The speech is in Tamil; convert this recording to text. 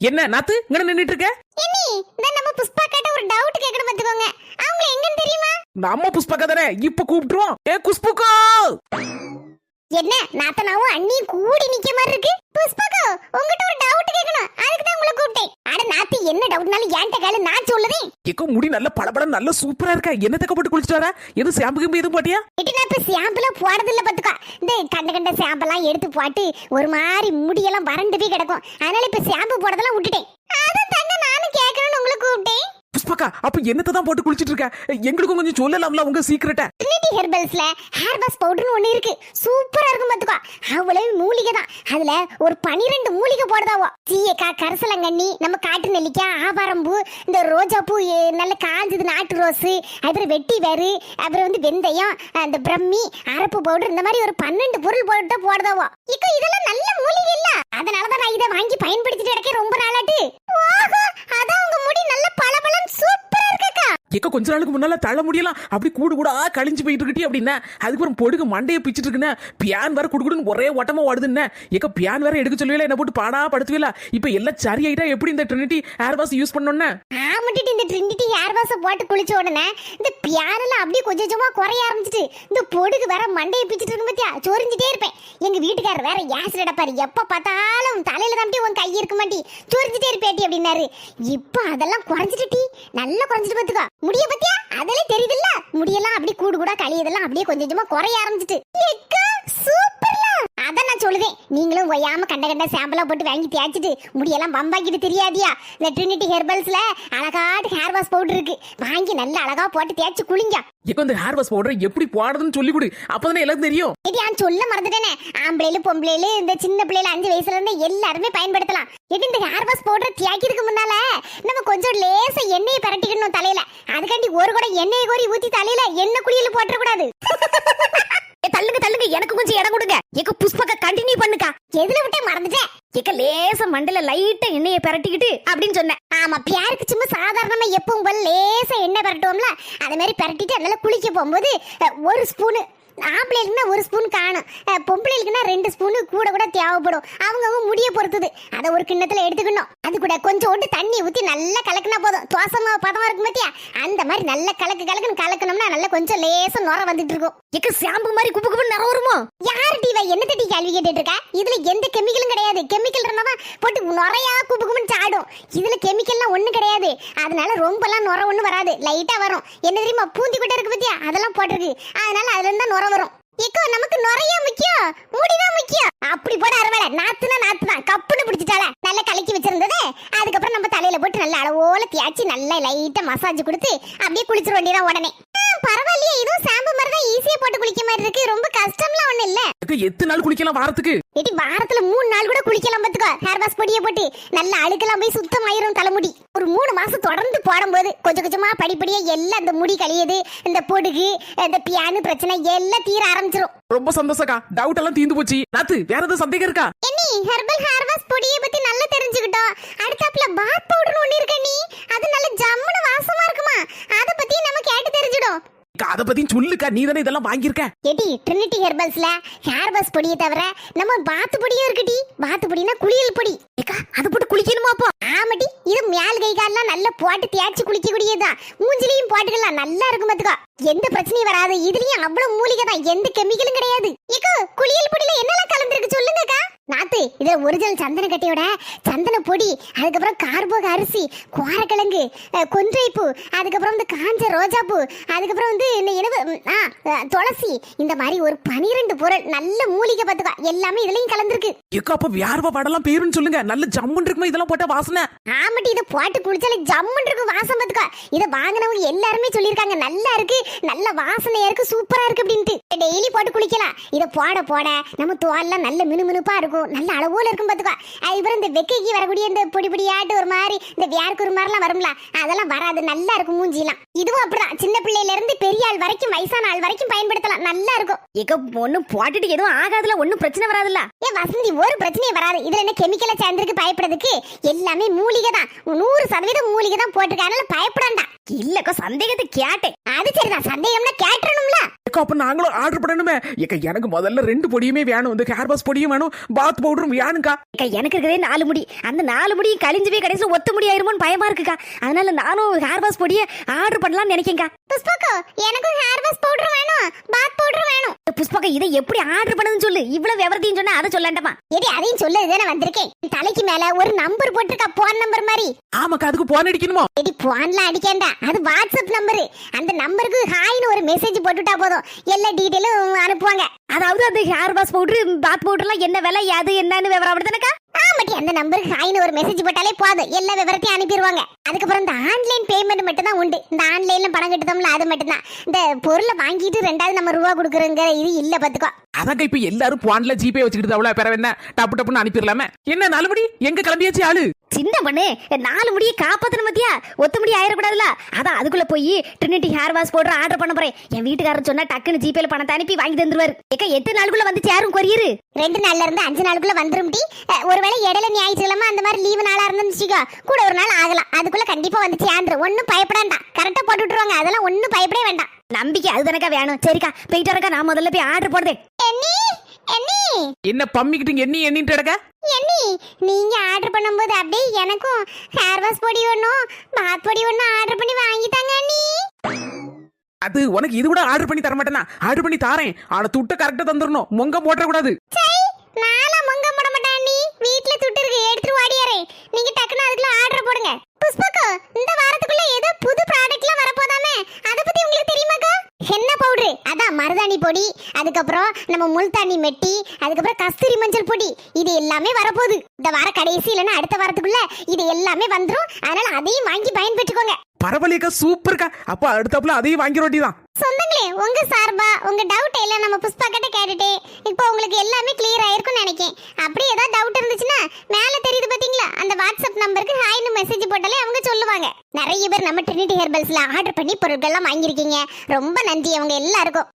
என்ன நாத்து இங்க நின்னுட்டு இருக்க என்னி இந்த நம்ம புஷ்பா கிட்ட ஒரு டவுட் கேட்கணும் பாத்துக்கோங்க. அவங்க எங்கன்னு தெரியுமா? நம்ம புஷ்பக்கா தானே? இப்ப கூப்பிட்டுருவோம். ஏ குஷ்புக்கோ என்ன நாத்தனாவும் அண்ணியும் கூடி நிக்க மாதிரி இருக்கு புஷ்பாக்கோ உங்ககிட்ட ஒரு டவுட் கேட்கணும் அதுக்கு தான் உங்களை கூப்பிட்டேன் அட நாத்து என்ன டவுட்னாலும் ஏன்ட்ட கேளு நான் சொல்லுதேன் எக்கோ முடி நல்ல பளபள நல்ல சூப்பரா இருக்கா? என்ன தக்க போட்டு குளிச்சிட்டு வர? எதுவும் ஷாம்பு கிம்பு எதுவும் போட்டியா? இட்டு நான் இப்ப ஷாம்புல போடுறது இல்ல பாத்துக்கோ இந்த கண்ட கண்ட ஷாம்பெல்லாம் எடுத்து போட்டு ஒரு மாதிரி முடியெல்லாம் வறண்டு போய் கிடக்கும். அதனால இப்ப ஷாம்பு போடுறதெல்லாம் விட்டுட்டேன். அது தாங்க நானும் கேட்கணும்னு உங்களை கூப்பிட்டேன். புஷ்பக்கா அப்ப என்னத்தை தான் போட்டு குளிச்சிட்டு இருக்க? எங்களுக்கும் கொஞ்சம் சொல்லலாம்ல உங்க சீக்கிரட்ட ட்ரினிட்டி ஹெர்பல்ஸ்ல ஹேர் வாஷ் பவுடர்னு ஒண்ணு இருக்கு. சூப்பரா இருக்கும் பாத்துக்கோ. அவ்வளவு மூலிகை தான். அதுல ஒரு பனிரெண்டு மூலிகை போடுதாவோ. சீயக்கா கரசலங்கண்ணி நம்ம காட்டு நெல்லிக்காய் ஆவாரம்பூ இந்த ரோஜா பூ நல்ல காஞ்சது நாட்டு ரோஸ் அப்புறம் வெட்டி வேறு அப்புறம் வந்து வெந்தயம் அந்த பிரம்மி அரப்பு பவுடர் இந்த மாதிரி ஒரு பன்னெண்டு பொருள் போட்டு போடுதாவோ. இப்போ இதெல்லாம் நல்ல மூலிகை இல்ல அதனாலதான் நான் இதை வாங்கி பயன்படுத்திட்டு இருக்கேன் ரொம்ப நாளாட்டு. எக்க கொஞ்ச நாளுக்கு முன்னால தள்ள முடியலாம் அப்படி கூடு கூடா கழிஞ்சு போயிட்டு இருக்கட்டி அப்படின்னா. அதுக்கப்புறம் பொடுகு மண்டையை பிச்சிட்டு இருக்குன்னு. பியான் வேற குடுக்குடுன்னு ஒரே ஓட்டமா ஓடுதுன்னு. எக்க பியான் வேற எடுக்க சொல்லுவீல என்ன போட்டு பாடா படுத்துவீல இப்ப எல்லாம் சரி ஆயிட்டா எப்படி இந்த ட்ரினிட்டி ஹேர் வாஷ் யூஸ் பண்ணோன்னு ஆமாட்டிட்டு இந்த ட்ரினிட்டி ஹேர் போட்டு குளிச்ச உடனே இந்த பியானெல்லாம் அப்படியே கொஞ்சம் கொஞ்சமாக குறைய ஆரம்பிச்சிட்டு இந்த பொடுக்கு வேற மண்டையை பிச்சுட்டு இருக்கு பத்தியா? சொரிஞ்சிட்டே இருப்பேன். எங்கள் வீட்டுக்காரர் வேற ஏசில் அடப்பாரு எப்போ பார்த்தாலும் தலையில் தான் உன் கை இருக்க மாட்டி. சொரிஞ்சிட்டே இருப்பேட்டி அப்படின்னாரு. இப்போ அதெல்லாம் குறைஞ்சிட்டு டீ நல்லா குறைஞ்சிட்டு பாத்துக்கோ. முடிய பத்தியா? அதெல்லாம் தெரியுதுல்ல? முடியெல்லாம் அப்படியே கூடு கூட கழியதெல்லாம் அப்படியே கொஞ்சம் கொஞ்சமாக குறைய ஆரம்பிச்சிட்டு. சூப்பர்ல அதான் நான் சொல்லுவேன் நீங்களும் ஒய்யாம கண்ட கண்ட சாம்பிளா போட்டு வாங்கி தேய்ச்சிட்டு முடியெல்லாம் பம்பாக்கிட்டு தெரியாதியா? இந்த ட்ரினிட்டி ஹெர்பல்ஸ்ல அழகாட்டு ஹேர் வாஷ் பவுடர் இருக்கு. வாங்கி நல்லா அழகா போட்டு தேய்ச்சி குளிங்க. எக்க இந்த ஹேர் வாஷ் பவுடர் எப்படி போடுறதுன்னு சொல்லி கொடு. அப்பதானே எல்லாரும் தெரியும். இது நான் சொல்ல மறந்துட்டேனே. ஆம்பளையில பொம்பளையில இந்த சின்ன பிள்ளைல அஞ்சு வயசுல இருந்து எல்லாருமே பயன்படுத்தலாம். இது இந்த ஹேர் வாஷ் பவுடர் தேய்க்கிறதுக்கு முன்னால நம்ம கொஞ்சம் லேசா எண்ணெயை பரட்டிக்கணும் தலையில. அதுக்காண்டி ஒரு கூட எண்ணெயை கோரி ஊத்தி தலையில எண்ணெய் குளியல போட்டுற கூடாது தள்ளுங்க தள்ளுங்க. எனக்கு கொஞ்சம் இடம் கொடுங்க. எங்க புஷ்பக்க கண்டினியூ பண்ணுக்கா. எதுல விட்டே மறந்துட்டேன் எக்க லேச மண்டல லைட்டா எண்ணெயை பரட்டிக்கிட்டு அப்படின்னு சொன்னேன். ஆமா பியாருக்கு சும்மா சாதாரணமா எப்பவும் போல லேசா எண்ணெய் பரட்டுவோம்ல? அது மாதிரி பரட்டிட்டு அதனால குளிக்க போகும்போது ஒரு ஸ்பூனு ஆம்பளைக்குன்னா ஒரு ஸ்பூன் காணும். பொம்பளைக்குன்னா ரெண்டு ஸ்பூனு கூட கூட தேவைப்படும். அவங்கவுங்க முடிய பொறுத்தது. அதை ஒரு கிண்ணத்துல எடுத்துக்கணும். அது கூட கொஞ்சோண்டு தண்ணி ஊத்தி நல்லா கலக்குனா போதும். தோசமா பதமா இருக்கும் பார்த்தியா அந்த மாதிரி நல்லா கலக்கு கலக்குன்னு கலக்கணும்னா நல்லா கொஞ்சம் லேசா நுர வந்துட்டு இருக்கும். எக்கு ஷாம்பு மாதிரி குப்பு குப்பு நுர வருமோ? கல்வி கேட்டுட்டு இருக்க? இதுல எந்த கெமிக்கலும் கிடையாது. கெமிக்கல் இருந்தா போட்டு நுரையா குபுகுமன் சாடும். இதுல கெமிக்கல்லாம் ஒண்ணு கிடையாது. அதனால ரொம்பலாம் நுர ஒண்ணு வராது. லைட்டா வரும். என்ன தெரியுமா? பூந்தி கொட்டை இருக்கு பத்தியா? அதெல்லாம் போட்டிருக்கு. அதனால அதுல இருந்தா நுர வரும். இக்கோ நமக்கு நுரையா முக்கியம். முடிதான் முக்கியம். அப்படி போட அரவலை நாத்துனா நாத்துதான் கப்புன்னு பிடிச்சிட்டால நல்லா கலக்கி வச்சிருந்தது. அதுக்கப்புறம் நம்ம தலையில போட்டு நல்லா அளவோல தேய்ச்சி நல்லா லைட்டா மசாஜ் கொடுத்து அப்படியே குளிச்சிட வேண்டியதான் உடனே. பரவாயில்ல. போட்டு குளிக்க மாதிரி இருக்கு. ரொம்ப கஷ்டம்லாம் ஒண்ணு இல்ல. எத்தனை நாள் குளிக்கலாம் வாரத்துக்கு? ஏடி வாரத்துல மூணு நாள் கூட குளிக்கலாம் பாத்துக்கோ. ஹேர் வாஷ் பொடியை போட்டு நல்ல அழுக்கெல்லாம் போய் சுத்தமாயிரும் தலைமுடி. ஒரு மூணு மாசம் தொடர்ந்து போடும்போது கொஞ்சம் கொஞ்சமா படிப்படியா எல்லாம் இந்த முடி கழியுது இந்த பொடுகு இந்த பியானு பிரச்சனை எல்லாம் தீர ஆரம்பிச்சிரும். ரொம்ப சந்தோஷக்கா டவுட் எல்லாம் தீந்து போச்சு. நாத்து வேற ஏதாவது சந்தேகம் இருக்கா? என்னி ஹெர்பல் ஹேர் வாஷ் பொடியை பத்தி நல்லா தெரிஞ்சுக்கிட்டோம். அடுத்தாப்புல பாத் பவுடர் ஒண்ணு இருக்கு நீ அது நல்ல ஜம்முன்னு வாசமா இருக்குமா அத பத்தி நம்ம கேட்டு தெரிஞ்சிடும் எல்லாத்தையும் சொல்லுக்கா நீ தானே இதெல்லாம் வாங்கியிருக்க? எடி ட்ரினிட்டி ஹெர்பல்ஸ்ல ஹேர் வாஷ் பொடியை தவிர நம்ம பாத்து பொடியும் இருக்குடி பாத்து பொடினா குளியல் பொடி. ஏக்கா அதை போட்டு குளிக்கணுமா அப்போ? ஆமாடி இது மேல் கை கால்லாம் நல்லா போட்டு தேய்ச்சி குளிக்க கூடியதுதான் மூஞ்சிலையும் போட்டுக்கலாம் நல்லா இருக்கும் பாத்துக்கா. எந்த பிரச்சனையும் வராது. இதுலயும் அவ்வளவு மூலிகை தான் எந்த கெமிக்கலும் கிடையாது. ஏக்கா குளியல் பொடியில என்னெல்லாம் கலந்துருக்கு சொல்லுங்கக்கா. நாத்து இதுல ஒரிஜினல் சந்தன கட்டையோட சந்தன பொடி அதுக்கப்புறம் கார்போக அரிசி கோரக்கிழங்கு அஹ், கொன்றைப்பூ அதுக்கப்புறம் வந்து காஞ்ச ரோஜா பூ அதுக்கப்புறம் வந்து இந்த இனவு ஆ, துளசி இந்த மாதிரி ஒரு பனிரெண்டு பொருள் நல்ல மூலிகை பார்த்துக்கோ எல்லாமே இதுலயும் கலந்துருக்கு. எக்கா அப்ப வியார்வா படலாம் பேருன்னு சொல்லுங்க. நல்ல ஜம்முன் இருக்குமா? இதெல்லாம் போட்ட வாசனை. ஆமாட்டி இதை போட்டு குளிச்சாலே ஜம்முன்னு இருக்கும் வாசம் பார்த்துக்கோ. இதை வாங்கினவங்க எல்லாருமே சொல்லியிருக்காங்க. நல்லா இருக்கு நல்ல வாசனையா இருக்கு சூப்பரா இருக்கு அப்படின்ட்டு. டெய்லி போட்டு குளிக்கலாம். இதை போட போட நம்ம தோல்லாம் நல்ல மினுமினுப்பா இருக்கும். நல்ல அளவோல இருக்கும் பார்த்துக்கோ அதுக்கப்புறம் இந்த வெக்கைக்கு வரக்கூடிய இந்த பொடி பொடியாட்டு ஒரு மாதிரி இந்த வியாருக்கு ஒரு மாதிரிலாம் வரும்ல அதெல்லாம் வராது. நல்லா இருக்கும் மூஞ்சிலாம். இதுவும் அப்படிதான். சின்ன பிள்ளையில இருந்து பெரிய ஆள் வரைக்கும் வயசான ஆள் வரைக்கும் பயன்படுத்தலாம். நல்லா இருக்கும். ஏக்க ஒண்ணு போட்டுட்டு எதுவும் ஆகாதுல. ஒண்ணும் பிரச்சனை வராதுல்ல. ஏ வசந்தி ஒரு பிரச்சனையும் வராது. இதுல என்ன கெமிக்கலா சேர்ந்திருக்கு பயப்படுறதுக்கு? எல்லாமே மூலிகை தான் நூறு சதவீதம் மூலிகை தான் போட்டிருக்க. அதனால பயப்படாண்டா இல்லக்கா சந்தேகத்தை கேட்டேன். அது சரிதான் சந்தேகம்னா கேட்டுறணும்ல. ஏக்கா அப்ப நாங்களும் ஆர்டர் பண்ணணுமே. ஏக்கா எனக்கு முதல்ல ரெண்டு பொடியுமே வேணும். இந்த ஹேர் வாஷ் பொடியும் வேணும். பாத் பவுடரும் வேணும்க்கா. அக்கா எனக்கு இருக்கிறதே நாலு முடி. அந்த நாலு முடி கழிஞ்சு போய் கடைசியில் ஒத்த முடி ஆயிருமோன்னு பயமா இருக்குக்கா. அதனால நானும் ஹேர் வாஷ் பொடியை ஆர்டர் பண்ணலாம்னு நினைக்கேங்க புஷ்பக்கோ எனக்கும் ஹேர் வாஷ் பவுடர் வேணும். பாத் இதை எப்படி ஆர்டர் பண்ணதுன்னு சொல்லு. இவ்வளவு விவரத்தையும் சொன்னா அதை சொல்லண்டமா? எடி அதையும் சொல்ல தானே வந்திருக்கேன். தலைக்கு மேல ஒரு நம்பர் போட்டிருக்கா போன் நம்பர் மாதிரி. ஆமாக்கா அதுக்கு போன் அடிக்கணுமோ? எடி போன்லாம் அடிக்கேண்டா? அது வாட்ஸ்அப் நம்பரு அந்த நம்பருக்கு ஹாய்னு ஒரு மெசேஜ் போட்டுட்டா போதும். எல்லா டீட்டெயிலும் அனுப்புவாங்க. அதாவது அந்த ஹேர் வாஷ் பவுடர் பாத் பவுடர்லாம் என்ன விலை யாது என்னன்னு விவரம் அப்படிதானக்கா ஆமாட்டி அந்த நம்பருக்கு ஹாய்னு ஒரு மெசேஜ் போட்டாலே போதும். எல்லா விவரத்தையும் அனுப்பிடுவாங்க. அதுக்கப்புறம் இந்த ஆன்லைன் பேமெண்ட் மட்டும் தான் உண்டு. இந்த ஆன்லைன்ல பணம் கட்டுதோம்ல அது மட்டும் தான் இந்த பொருளை வாங்கிட்டு ரெண்டாவது நம்ம ரூபா கொடுக்குறோங்கிற இது இல்ல பாத்துக்கோ. அதாங்க இப்ப எல்லாரும் போன்ல ஜிபே வச்சுக்கிட்டு அவ்வளவு பெற என்ன? டப்பு டப்புன்னு அனுப்பிடலாமே. என்ன நல்லபடி எங்க கிளம்பியாச்சு ஆளு? சின்ன பண்ணு நாலு முடியை காப்பாத்தணும் மத்தியா ஒத்த முடி ஆயிடக்கூடாதுல அதான் அதுக்குள்ள போய் Trinity hair wash powder order பண்ண போறேன். என் வீட்டுக்காரர் சொன்னா டக்குன்னு ஜிபேல பணத்தை அனுப்பி வாங்கி தந்துருவாரு. ஏக்கா எத்தனை நாளுக்குள்ள வந்துச்சு யாரும் கொரியரு? ரெண்டு நாள்ல இருந்து அஞ்சு நாளுக்குள்ள வந்துரும் டி. ஒருவேளை இடையில ஞாயிற்றுக்கிழமை அந்த மாதிரி லீவு நாளா இருந்துச்சுக்கோ கூட ஒரு நாள் ஆகலாம். அதுக்குள்ள கண்டிப்பா வந்து சேர்ந்துரும். ஒன்னும் பயப்படாண்டா கரெக்டா போட்டு விட்டுருவாங்க. அதெல்லாம் ஒன்னும் பயப்படவே வேண்டாம். நம்பிக்கை அதுதானக்கா வேணும். சரிக்கா போயிட்டு நான் முதல்ல போய் ஆர்டர் போடுதேன் எண்ணி. என்ன பம்மிக்கிட்டு எண்ணி எண்ணிட்டு கிடக்க? எண்ணி. நீங்க ஆர்டர் பண்ணும்போது அப்படியே எனக்கும் ஹேர் வாஷ் பொடி ஒன்றும் பாத் பொடி ஒன்றும் ஆர்டர் பண்ணி வாங்கிட்டாங்க அண்ணி அது உனக்கு இது கூட ஆர்டர் பண்ணி தர மாட்டேனா ஆர்டர் பண்ணி தாரேன். ஆனா துட்ட கரெக்டா தந்துடணும் மொங்க போட்ட கூடாது நாளா மொங்க போட மாட்டேன் அண்ணி வீட்ல துட்டு இருக்கு எடுத்துட்டு ஓடியாரே. நீங்க டக்குனு அதுக்குள்ள ஆர்டர் போடுங்க. புஷ்பக்கோ இந்த வாரத்துக்குள்ள ஏதோ புது ப்ராடக்ட்லாம் வரப்போதாமே. அத பத்தி உங்களுக்கு தெரியுமாக்கா? என்ன பவுடர் அதான் மருதாணி பொடி அதுக்கப்புறம் நம்ம முல்தானி மெட்டி அதுக்கப்புறம் கஸ்தூரி மஞ்சள் பொடி. இது எல்லாமே வரப்போகுது. இந்த வார கடைசி இல்லைன்னா அடுத்த வாரத்துக்குள்ள இது எல்லாமே வந்துரும். அதனால அதையும் வாங்கி பயன்பெற்றுக்கோங்க. பரவாயில்லைக்கா சூப்பர்க்கா அப்ப அடுத்தப்புல அதையும் வாங்கிட வேண்டியதான் சொந்தங்களே உங்க சார்பா உங்க டவுட் எல்லாம் நம்ம புஷ்பா கிட்ட கேட்டுட்டு இப்போ உங்களுக்கு எல்லாமே கிளியர் ஆயிருக்கும்னு நினைக்கேன். அப்படி ஏதாவது டவுட் இருந்துச்சுன்னா மேல தெரியுது பாத்தீங்களா? அந்த வாட்ஸ்அப் நம்பருக்கு ஹாய்னு மெசேஜ் போட்டாலே அவங்க சொல்லுவாங்க. நிறைய பேர் நம்ம ட்ரினிட்டி ஹெர்பல்ஸ்ல ஆர்டர் பண்ணி பொருட்கள்லாம் வாங்கியிருக்கீங்க. ரொம்ப நன்றி அவங்க எல்லாருக்கும்.